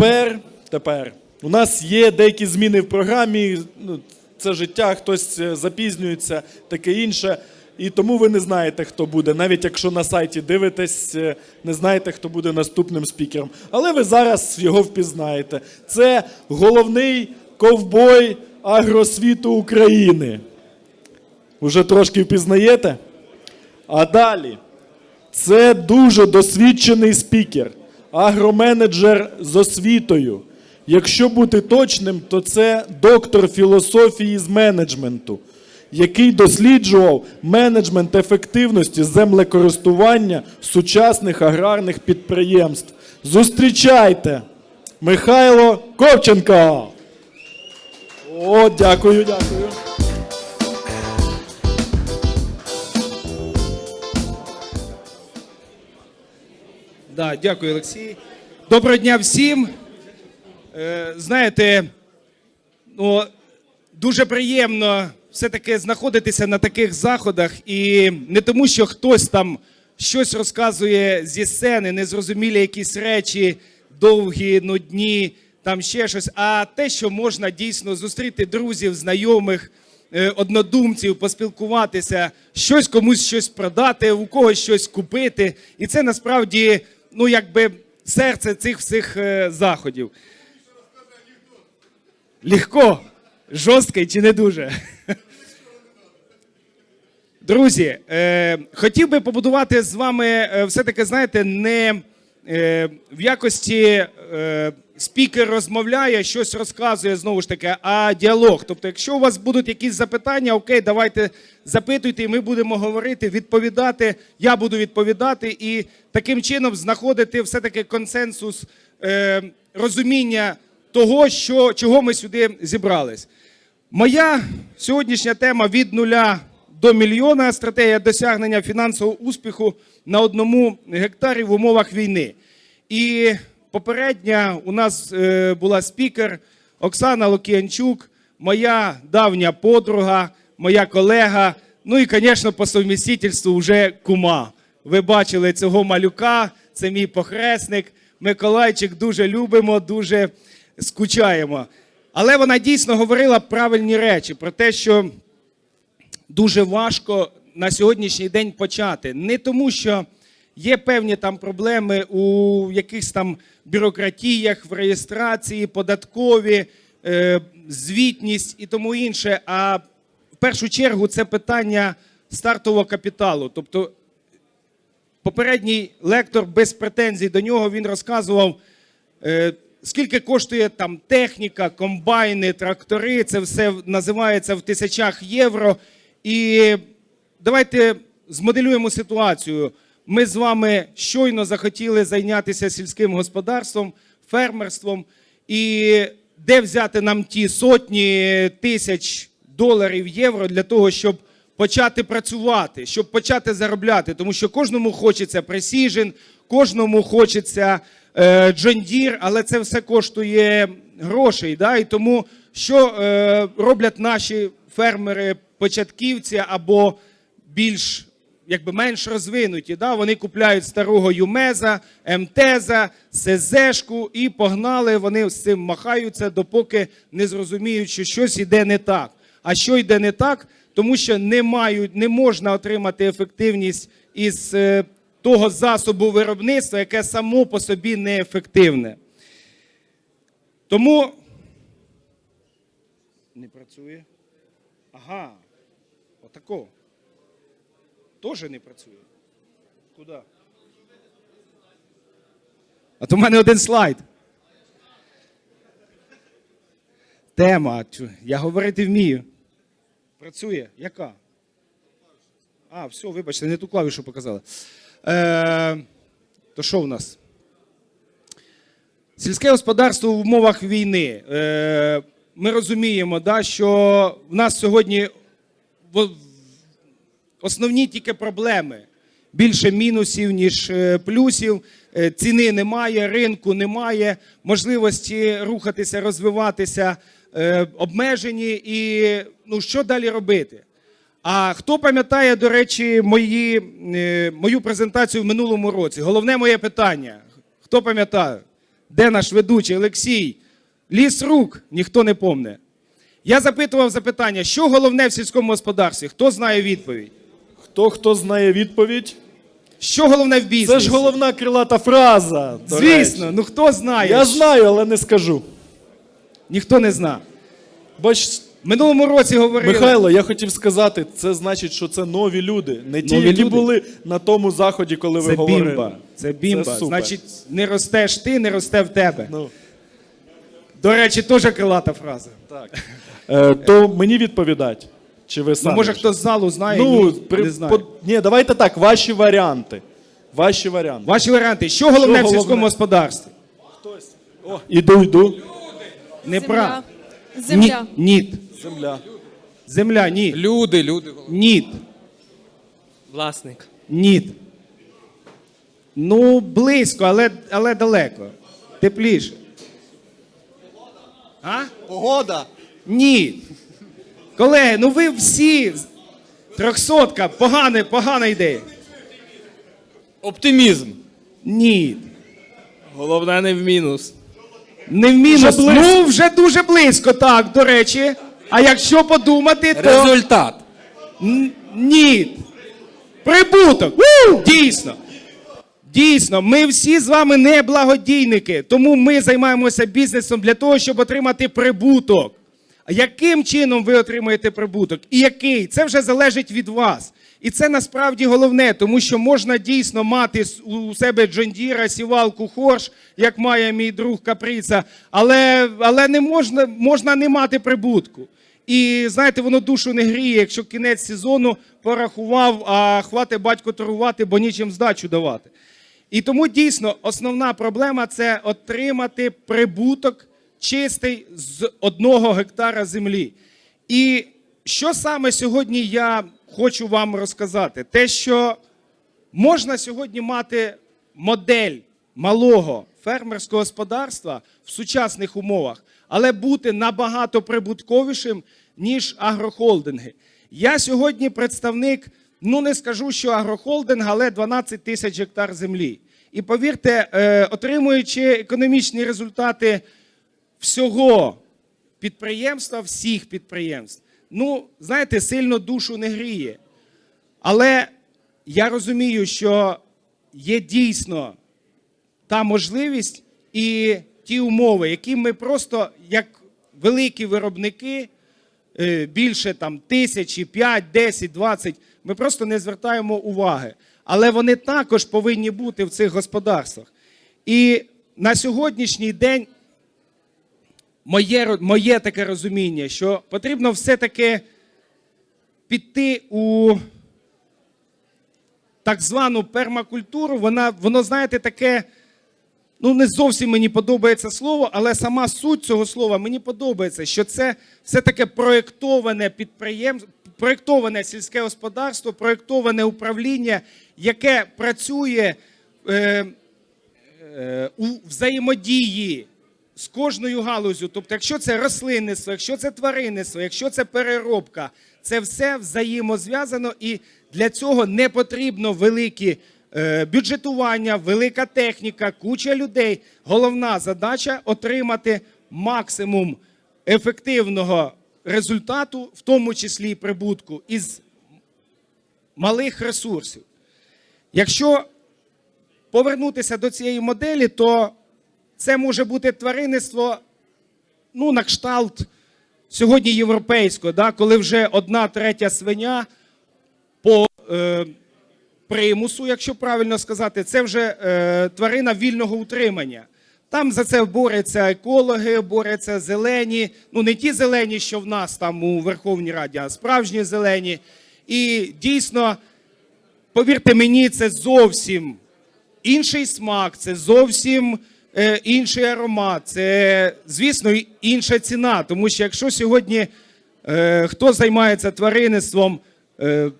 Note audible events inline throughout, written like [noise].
Тепер, тепер. У нас є деякі зміни в програмі. Ну, це життя, хтось е, запізнюється, таке інше. І тому ви не знаєте, хто буде. Навіть якщо на сайті дивитесь, е, не знаєте, хто буде наступним спікером. Але ви зараз його впізнаєте. Це головний ковбой агросвіту України. Уже трошки впізнаєте? А далі. Це дуже досвідчений спікер, агроменеджер з освітою. Якщо бути точним, то це доктор філософії з менеджменту, який досліджував менеджмент ефективності землекористування сучасних аграрних підприємств. Зустрічайте! Михайло Ковченко! О, дякую, дякую. Да, дякую, Олексій. Доброго дня всім. Е, знаєте, ну, дуже приємно все-таки знаходитися на таких заходах, і не тому, що хтось там щось розказує зі сцени, незрозумілі якісь речі, довгі, нудні, там ще щось, а те, що можна дійсно зустріти друзів, знайомих, е, однодумців, поспілкуватися, щось комусь щось продати, у когось щось купити. І це насправді, ну якби серце цих всіх е, заходів. Легко, жорсткий чи не дуже. Друзі, е, хотів би побудувати з вами е, все-таки, знаєте, не е, в якості е, спікер розмовляє, щось розказує знову ж таки, а діалог. Тобто, якщо у вас будуть якісь запитання, окей, давайте запитуйте, і ми будемо говорити, відповідати. Я буду відповідати і таким чином знаходити все-таки консенсус е, розуміння того, що, чого ми сюди зібрались. Моя сьогоднішня тема від нуля до мільйона стратегія досягнення фінансового успіху на одному гектарі в умовах війни. І попередня у нас е, була спікер Оксана Лук'янчук, моя давня подруга, моя колега. Ну і, звісно, по совмістительству вже кума. Ви бачили цього малюка, це мій похресник. Миколайчик дуже любимо, дуже скучаємо. Але вона дійсно говорила правильні речі про те, що дуже важко на сьогоднішній день почати. Не тому, що є певні там проблеми у якихось там бюрократіях, в реєстрації, податкові, е, звітність і тому інше. А в першу чергу це питання стартового капіталу. Тобто попередній лектор без претензій до нього він розказував. е, Скільки коштує там техніка, комбайни, трактори, це все називається в тисячах євро. І давайте змоделюємо ситуацію. Ми з вами щойно захотіли зайнятися сільським господарством, фермерством. І де взяти нам ті сотні тисяч доларів, євро для того, щоб почати працювати, щоб почати заробляти. Тому що кожному хочеться пресіжен, кожному хочеться е, Джондір, але це все коштує грошей. Да? І тому що е, роблять наші фермери, початківці або більш якби менш розвинуті. Да? Вони купляють старого Юмеза, МТЗа, СЗшку і погнали. Вони з цим махаються, допоки не зрозуміють, що щось іде не так. А що йде не так? Тому що не мають, не можна отримати ефективність із е, того засобу виробництва, яке само по собі неефективне. Тому не працює. Ага. Отако. Тоже не працює. Куди? А то в мене один слайд. Тема. Я говорити вмію. Працює? Яка? А, все, вибачте, не ту клавішу показали. Е, то що в нас? Сільське господарство в умовах війни. Е, ми розуміємо, да, що в нас сьогодні основні тільки проблеми. Більше мінусів, ніж е, плюсів. Е, Ціни немає, ринку немає, можливості рухатися, розвиватися е, обмежені. І ну, що далі робити? А хто пам'ятає, до речі, мої, мою презентацію в минулому році? Головне моє питання. Хто пам'ятає? Де наш ведучий Олексій? Ліс рук, ніхто не помне. Я запитував запитання, що головне в сільському господарстві? Хто знає відповідь? Хто хто знає відповідь? Що головне в бізнесі? Це ж головна крилата фраза. до Звісно, речі. ну хто знає? Я знаю, але не скажу. Ніхто не зна. Бач, минулому році говорили. Михайло, я хотів сказати, це значить, що це нові люди, не ті, Нові які люди? були на тому заході, коли ви Це говорили. бімба. Це бімба. Це супер. Значить, не ростеш ти, не росте в тебе. Ну, До речі, теж крилата фраза. так. Е, то мені відповідать. Чи ви самі? Ну, може, хтось з залу знає, Ну, ні, при, не знає. по- ні, давайте так, ваші варіанти. Ваші варіанти. Ваші варіанти. Що головне Що в сільському головне? господарстві? О, іду, йду. Неправда. Земля. Ні, ніт. Земля. Земля, ні. Люди, люди. головне. Ніт. Власник. Ніт. Ну, близько, але, але далеко. Тепліше. А? Погода. Ні. Колеги, ну ви всі. Трьохсотка, погана, погана ідея. Оптимізм. Ні. Головне не в мінус. Не в мінус. Вже. Ну, вже дуже близько, так, до речі. А якщо подумати, то. Результат. Н- Ні. Прибуток. Ву! Дійсно. Дійсно, ми всі з вами не благодійники, тому ми займаємося бізнесом для того, щоб отримати прибуток. Яким чином ви отримаєте прибуток? І який? Це вже залежить від вас. І це насправді головне, тому що можна дійсно мати у себе Джондіра, сівалку, хорш, як має мій друг Капріца, але, але не можна, можна не мати прибутку. І знаєте, воно душу не гріє, якщо кінець сезону порахував, а хватить батько торгувати, бо нічим здачу давати. І тому дійсно основна проблема це отримати прибуток чистий з одного гектара землі. І що саме сьогодні я хочу вам розказати? Те, що можна сьогодні мати модель малого фермерського господарства в сучасних умовах, але бути набагато прибутковішим, ніж агрохолдинги. Я сьогодні представник, ну не скажу, що агрохолдинг, але 12 тисяч гектар землі. І повірте, е, отримуючи економічні результати всього підприємства, всіх підприємств, ну, знаєте, сильно душу не гріє. Але я розумію, що є дійсно та можливість і ті умови, які ми просто, як великі виробники, е, більше там тисячі, 5, 10, 20, ми просто не звертаємо уваги. Але вони також повинні бути в цих господарствах. І на сьогоднішній день моє, моє таке розуміння, що потрібно все-таки піти у так звану пермакультуру, вона, воно, знаєте, таке, ну не зовсім мені подобається слово, але сама суть цього слова мені подобається, що це все таке проєктоване підприємство, проєктоване сільське господарство, проєктоване управління, яке працює е, е, у взаємодії з кожною галузю. Тобто, якщо це рослинництво, якщо це тваринництво, якщо це переробка, це все взаємозв'язано і для цього не потрібно великі е, бюджетування, велика техніка, куча людей. Головна задача отримати максимум ефективного результату, в тому числі і прибутку, із малих ресурсів. Якщо повернутися до цієї моделі, то це може бути тваринництво, ну, на кшталт сьогодні європейського, да, коли вже одна третя свиня по е, примусу, якщо правильно сказати, це вже е, тварина вільного утримання. Там за це борються екологи, борються зелені, ну не ті зелені, що в нас там у Верховній Раді, а справжні зелені. І дійсно, повірте мені, це зовсім інший смак, це зовсім інший аромат, це, звісно, інша ціна. Тому що якщо сьогодні е, хто займається тваринництвом, е,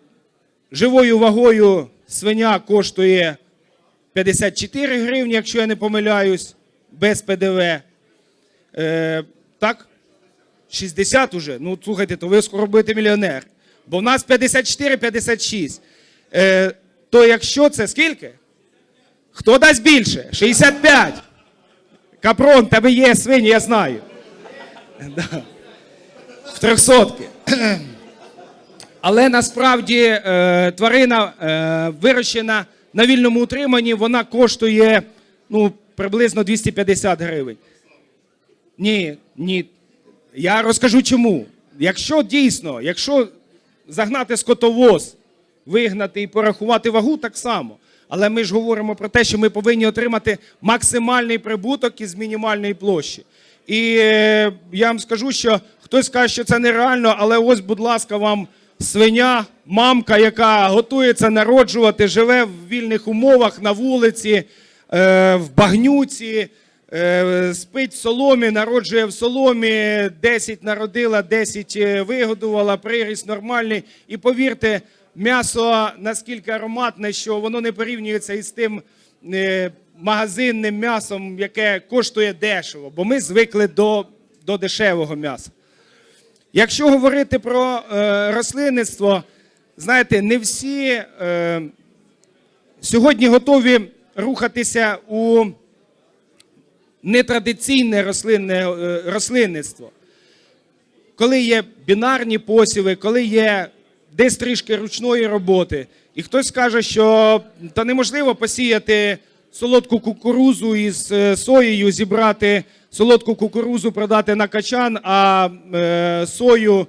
живою вагою свиня коштує 54 гривні, якщо я не помиляюсь, без ПДВ. Е, так? 60 уже. Ну, слухайте, то ви скоро будете мільйонер. Бо в нас 54-56. Е, то якщо це скільки? Хто дасть більше? 65. Капрон, тебе є свині, я знаю. В трьохсотки. Але насправді е, тварина е, вирощена на вільному утриманні, вона коштує ну, приблизно 250 гривень. Ні, ні. Я розкажу чому. Якщо дійсно, якщо загнати скотовоз, вигнати і порахувати вагу, так само. Але ми ж говоримо про те, що ми повинні отримати максимальний прибуток із мінімальної площі. І е, я вам скажу, що хтось каже, що це нереально, але ось, будь ласка, вам свиня, мамка, яка готується народжувати, живе в вільних умовах на вулиці, е, в багнюці, е, спить в соломі, народжує в соломі, 10 народила, 10 е, вигодувала, приріст нормальний. І повірте, м'ясо наскільки ароматне, що воно не порівнюється із тим е, магазинним м'ясом, яке коштує дешево, бо ми звикли до, до дешевого м'яса. Якщо говорити про е, рослинництво, знаєте, не всі е, сьогодні готові рухатися у нетрадиційне рослинне, е, рослинництво. Коли є бінарні посіви, коли є десь трішки ручної роботи, і хтось каже, що та неможливо посіяти солодку кукурузу із е, соєю, зібрати солодку кукурузу, продати на качан, а е, сою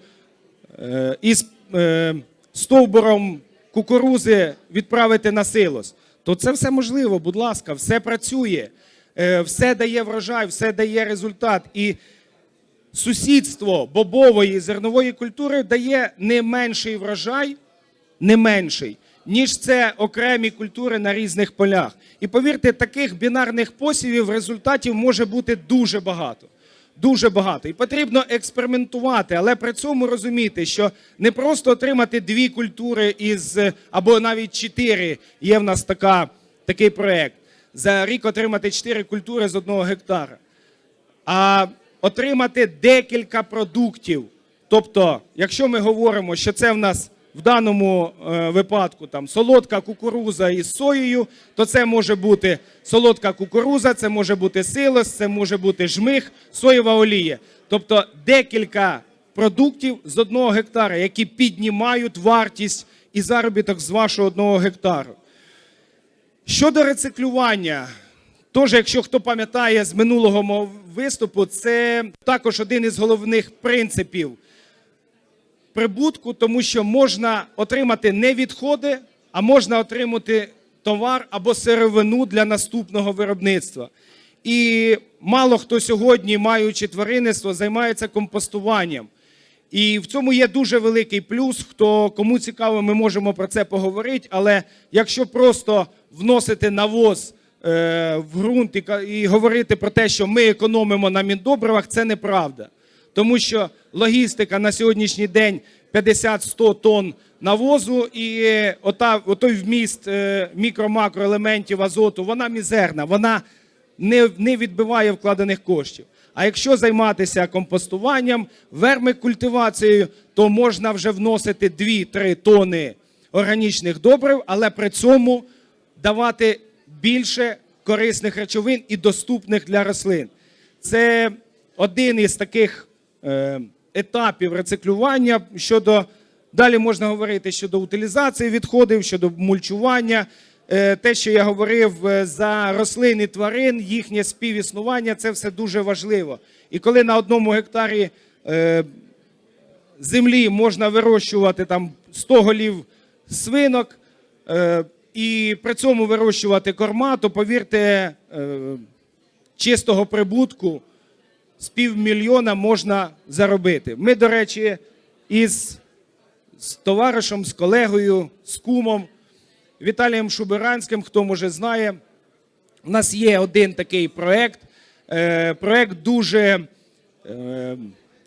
е, із е, стовбуром кукурузи відправити на силос, то це все можливо, будь ласка, все працює, е, все дає врожай, все дає результат. І сусідство бобової зернової культури дає не менший врожай, не менший, ніж це окремі культури на різних полях. І повірте, таких бінарних посівів результатів може бути дуже багато. Дуже багато. І потрібно експериментувати, але при цьому розуміти, що не просто отримати дві культури із або навіть чотири. Є в нас така, такий проект. За рік отримати чотири культури з одного гектара а отримати декілька продуктів. Тобто, якщо ми говоримо, що це в нас в даному е, випадку там солодка кукуруза із соєю, то це може бути солодка кукуруза, це може бути силос, це може бути жмих, соєва олія. Тобто декілька продуктів з одного гектара, які піднімають вартість і заробіток з вашого одного гектару. Щодо рециклювання, Тож, якщо хто пам'ятає з минулого мого виступу, це також один із головних принципів прибутку, тому що можна отримати не відходи, а можна отримати товар або сировину для наступного виробництва. І мало хто сьогодні, маючи тваринництво, займається компостуванням. І в цьому є дуже великий плюс. Хто кому цікаво, ми можемо про це поговорити. Але якщо просто вносити навоз в ґрунт і, і говорити про те, що ми економимо на міндобривах, це неправда. Тому що логістика на сьогоднішній день 50-100 тонн навозу, і е, ота, отой вміст е, мікро-макроелементів азоту, вона мізерна, вона не, не відбиває вкладених коштів. А якщо займатися компостуванням, вермикультивацією, то можна вже вносити 2-3 тони органічних добрив, але при цьому давати більше корисних речовин і доступних для рослин. Це один із таких е, етапів рециклювання щодо. Далі можна говорити щодо утилізації відходів, щодо мульчування. Е, Те, що я говорив е, за рослин і тварин, їхнє співіснування це все дуже важливо. І коли на одному гектарі землі можна вирощувати там 100 голів свинок і при цьому вирощувати корма, то повірте, е, чистого прибутку з півмільйона можна заробити. Ми, до речі, із з товаришем, з колегою, з кумом Віталієм Шуберанським, хто може знає, у нас є один такий проект. Е, проект дуже е,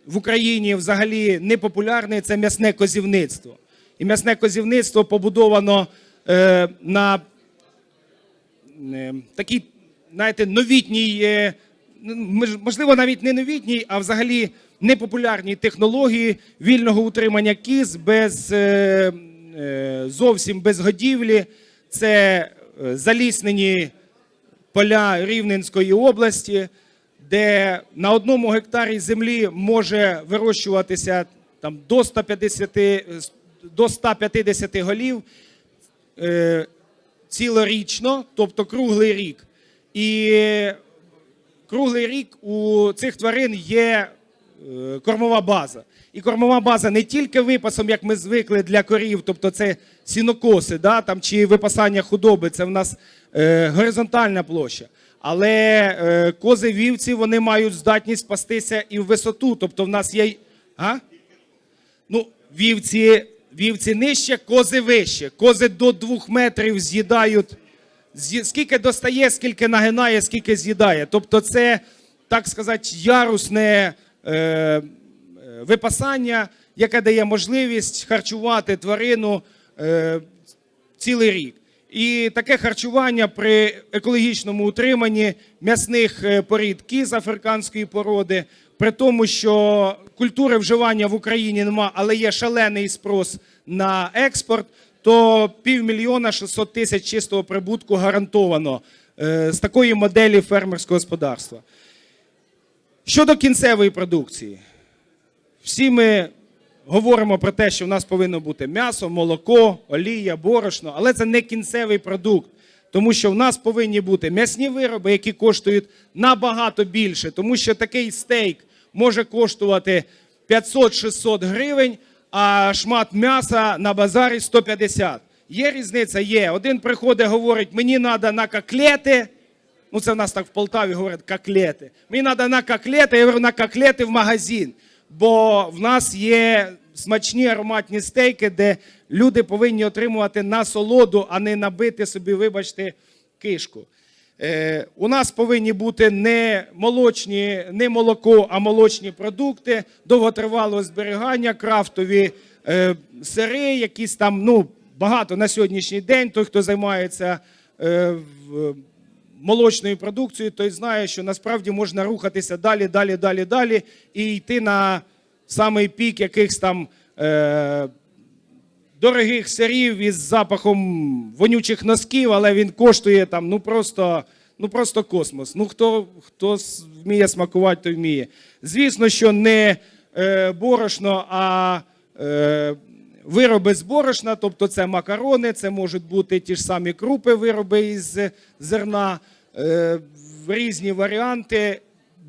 в Україні взагалі непопулярний це м'ясне козівництво. І м'ясне козівництво побудовано е, на е, такій, знаєте, новітній, е, можливо, навіть не новітній, а взагалі непопулярній технології вільного утримання кіз без е, е, зовсім без годівлі. Це е, заліснені поля Рівненської області. де на одному гектарі землі може вирощуватися там, до, 150, е, до 150 голів е, цілорічно, тобто круглий рік. І круглий рік у цих тварин є е, кормова база. І кормова база не тільки випасом, як ми звикли для корів, тобто це сінокоси, да, там, чи випасання худоби, це в нас е, горизонтальна площа. Але е, кози вівці вони мають здатність пастися і в висоту. Тобто в нас є. А? Ну, вівці, вівці нижче, кози вище. Кози до двох метрів з'їдають. Скільки достає, скільки нагинає, скільки з'їдає. Тобто, це, так сказати, ярусне е, е, випасання, яке дає можливість харчувати тварину е, цілий рік. І таке харчування при екологічному утриманні м'ясних е, порід кіз африканської породи, при тому, що культури вживання в Україні нема, але є шалений спрос на експорт, то півмільйона 600 тисяч чистого прибутку гарантовано е, з такої моделі фермерського господарства. Щодо кінцевої продукції, всі ми говоримо про те, що в нас повинно бути м'ясо, молоко, олія, борошно, але це не кінцевий продукт. Тому що в нас повинні бути м'ясні вироби, які коштують набагато більше, тому що такий стейк може коштувати 500-600 гривень, а шмат м'яса на базарі 150. Є різниця? Є. Один приходить, говорить, мені треба на коклети. Ну, це в нас так в Полтаві говорять коклети. Мені треба на коклети, я говорю, на коклети в магазин. Бо в нас є смачні ароматні стейки, де люди повинні отримувати насолоду, а не набити собі, вибачте, кишку. Е, у нас повинні бути не молочні, не молоко, а молочні продукти, довготривалого зберігання, крафтові е, сири, якісь там, ну, багато на сьогоднішній день. Той, хто займається е, молочною продукцією, той знає, що насправді можна рухатися далі, далі, далі, далі і йти на самий пік якихось там. Е, дорогих сирів із запахом вонючих носків, але він коштує там ну просто, ну просто космос. Ну хто, хто вміє смакувати, той вміє. Звісно, що не е, борошно, а е, вироби з борошна, тобто це макарони, це можуть бути ті ж самі крупи, вироби із зерна, е, різні варіанти.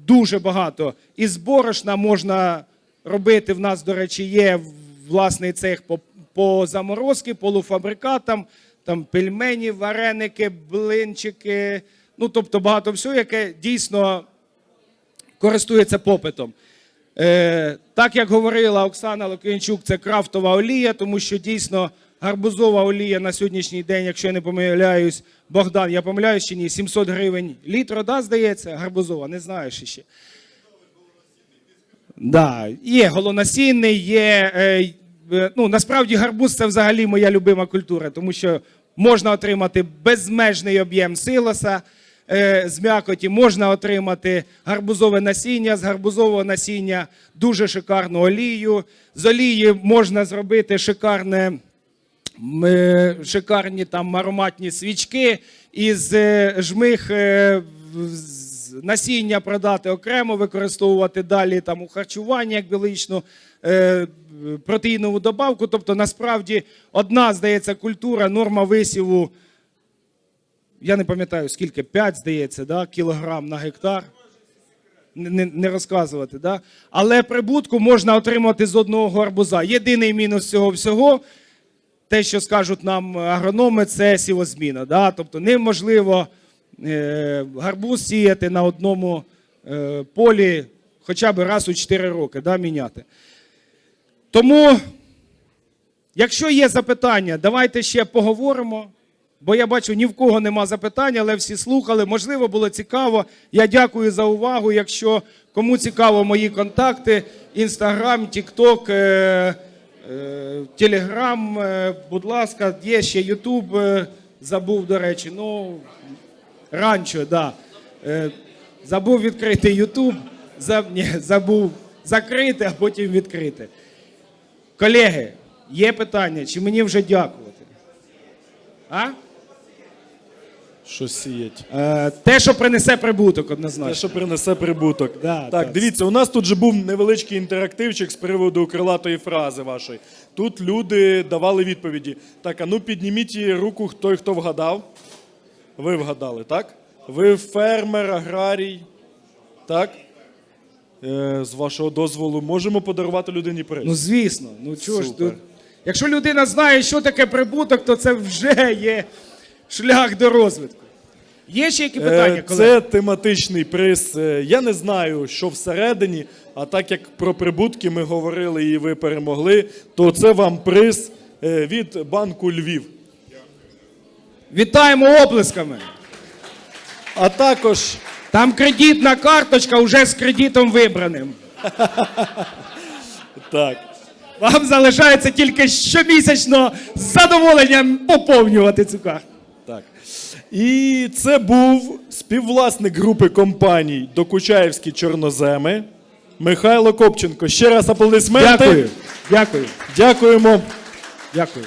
Дуже багато. Із борошна можна робити. В нас, до речі, є власний цех по, по заморозки, полуфабрикатам, там пельмені, вареники, блинчики. Ну, тобто багато всього, яке дійсно користується попитом. Е, так як говорила Оксана Лук'янчук, це крафтова олія, тому що дійсно гарбузова олія на сьогоднішній день, якщо я не помиляюсь, Богдан, я помиляюсь чи ні, 700 гривень літро, да, здається, гарбузова, не знаєш ще. Да, є голонасінний, є. Е, е, ну, насправді гарбуз це взагалі моя любима культура, тому що можна отримати безмежний об'єм силоса е, з м'якоті, можна отримати гарбузове насіння, з гарбузового насіння дуже шикарну олію. З олії можна зробити шикарне е, шикарні там ароматні свічки із е, жмих насіння продати окремо, використовувати далі там у харчуванні як біологічну е, протеїнову добавку. Тобто, насправді, одна, здається, культура, норма висіву. Я не пам'ятаю, скільки 5, здається, да, кілограм на гектар. Не, не, розказувати, да? але прибутку можна отримати з одного гарбуза. Єдиний мінус цього всього те, що скажуть нам агрономи, це сівозміна. Да? Тобто неможливо гарбуз сіяти на одному е, полі хоча б раз у 4 роки да, міняти. Тому, якщо є запитання, давайте ще поговоримо. Бо я бачу, ні в кого нема запитань, але всі слухали. Можливо, було цікаво. Я дякую за увагу. Якщо кому цікаво мої контакти, інстаграм, тікток, е, е, телеграм, е, будь ласка, є ще Ютуб, е, забув, до речі. Ну, ранчо, да. Е, забув відкрити Ютуб, заб, забув закрити, а потім відкрити. Колеги, є питання, чи мені вже дякувати? А? що сіять. Е, те, що принесе прибуток, Те, однозначно. що принесе прибуток. Да, так, так. дивіться, у нас тут же був невеличкий інтерактивчик з приводу крилатої фрази вашої. Тут люди давали відповіді. Так, а ну підніміть руку, той, хто вгадав. Ви вгадали, так? Ви фермер, аграрій. Так? Е, з вашого дозволу можемо подарувати людині приз. Ну, звісно. Ну, чого ж Супер. тут? Якщо людина знає, що таке прибуток, то це вже є шлях до розвитку. Є ще які питання, Е, колеги? Це тематичний приз. Е, Я не знаю, що всередині, а так як про прибутки ми говорили і ви перемогли, то це вам приз е, від банку Львів. Вітаємо оплесками. А також Там кредитна карточка вже з кредитом вибраним. [laughs] так. Вам залишається тільки щомісячно з задоволенням поповнювати цю карту. Так. І це був співвласник групи компаній Докучаєвські чорноземи Михайло Копченко. Ще раз аплодисменти. Дякую. Дякую. Дякуємо. Дякую.